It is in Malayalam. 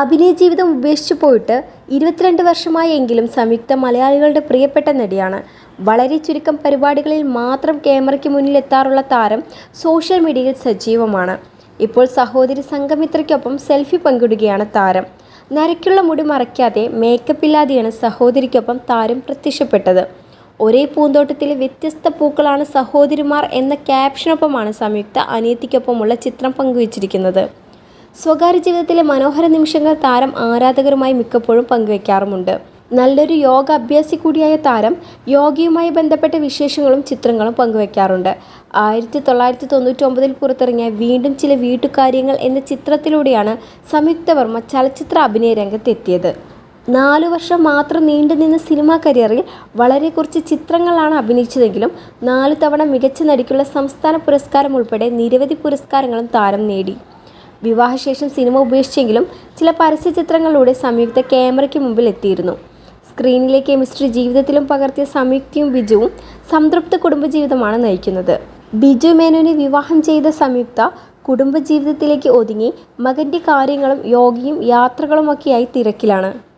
അഭിനയ ജീവിതം ഉപേക്ഷിച്ചു പോയിട്ട് ഇരുപത്തിരണ്ട് വർഷമായെങ്കിലും സംയുക്ത മലയാളികളുടെ പ്രിയപ്പെട്ട നടിയാണ്. വളരെ ചുരുക്കം പരിപാടികളിൽ മാത്രം ക്യാമറയ്ക്ക് മുന്നിൽ എത്താറുള്ള താരം സോഷ്യൽ മീഡിയയിൽ സജീവമാണ്. ഇപ്പോൾ സഹോദരി സംഘമിത്രയ്ക്കൊപ്പം സെൽഫി പങ്കിടുകയാണ് താരം. നരയ്ക്കുള്ള മുടി മറയ്ക്കാതെ മേക്കപ്പ് ഇല്ലാതെയാണ് സഹോദരിക്കൊപ്പം താരം പ്രത്യക്ഷപ്പെട്ടത്. ഒരേ പൂന്തോട്ടത്തിലെ വ്യത്യസ്ത പൂക്കളാണ് സഹോദരിമാർ എന്ന ക്യാപ്ഷനൊപ്പമാണ് സംയുക്ത അനിയത്തിക്കൊപ്പമുള്ള ചിത്രം പങ്കുവച്ചിരിക്കുന്നത്. സ്വകാര്യ ജീവിതത്തിലെ മനോഹര നിമിഷങ്ങൾ താരം ആരാധകരുമായി മിക്കപ്പോഴും പങ്കുവയ്ക്കാറുമുണ്ട് നല്ലൊരു യോഗ അഭ്യാസി കൂടിയായ താരം യോഗയുമായി ബന്ധപ്പെട്ട വിശേഷങ്ങളും ചിത്രങ്ങളും പങ്കുവെക്കാറുണ്ട്. ആയിരത്തി തൊള്ളായിരത്തി തൊണ്ണൂറ്റി ഒമ്പതിൽ പുറത്തിറങ്ങിയ വീണ്ടും ചില വീട്ടുകാര്യങ്ങൾ എന്ന ചിത്രത്തിലൂടെയാണ് സംയുക്ത വർമ്മ ചലച്ചിത്ര അഭിനയ രംഗത്തെത്തിയത്. നാലു വർഷം മാത്രം നീണ്ടുനിന്ന സിനിമാ കരിയറിൽ വളരെ കുറച്ച് ചിത്രങ്ങളാണ് അഭിനയിച്ചതെങ്കിലും നാല് തവണ മികച്ച നടിക്കുള്ള സംസ്ഥാന പുരസ്കാരം ഉൾപ്പെടെ നിരവധി പുരസ്കാരങ്ങളും താരം നേടി. വിവാഹശേഷം സിനിമ ഉപേക്ഷിച്ചെങ്കിലും ചില പരസ്യ ചിത്രങ്ങളിലൂടെ സംയുക്ത ക്യാമറയ്ക്ക് മുമ്പിൽ എത്തിയിരുന്നു. സ്ക്രീനിലെ കെമിസ്ട്രി ജീവിതത്തിലും പകർത്തിയ സംയുക്തിയും ബിജുവും സംതൃപ്ത കുടുംബജീവിതമാണ് നയിക്കുന്നത്. ബിജു മേനോനെ വിവാഹം ചെയ്ത സംയുക്ത കുടുംബജീവിതത്തിലേക്ക് ഒതുങ്ങി മകന്റെ കാര്യങ്ങളും യോഗയും യാത്രകളുമൊക്കെയായി തിരക്കിലാണ്.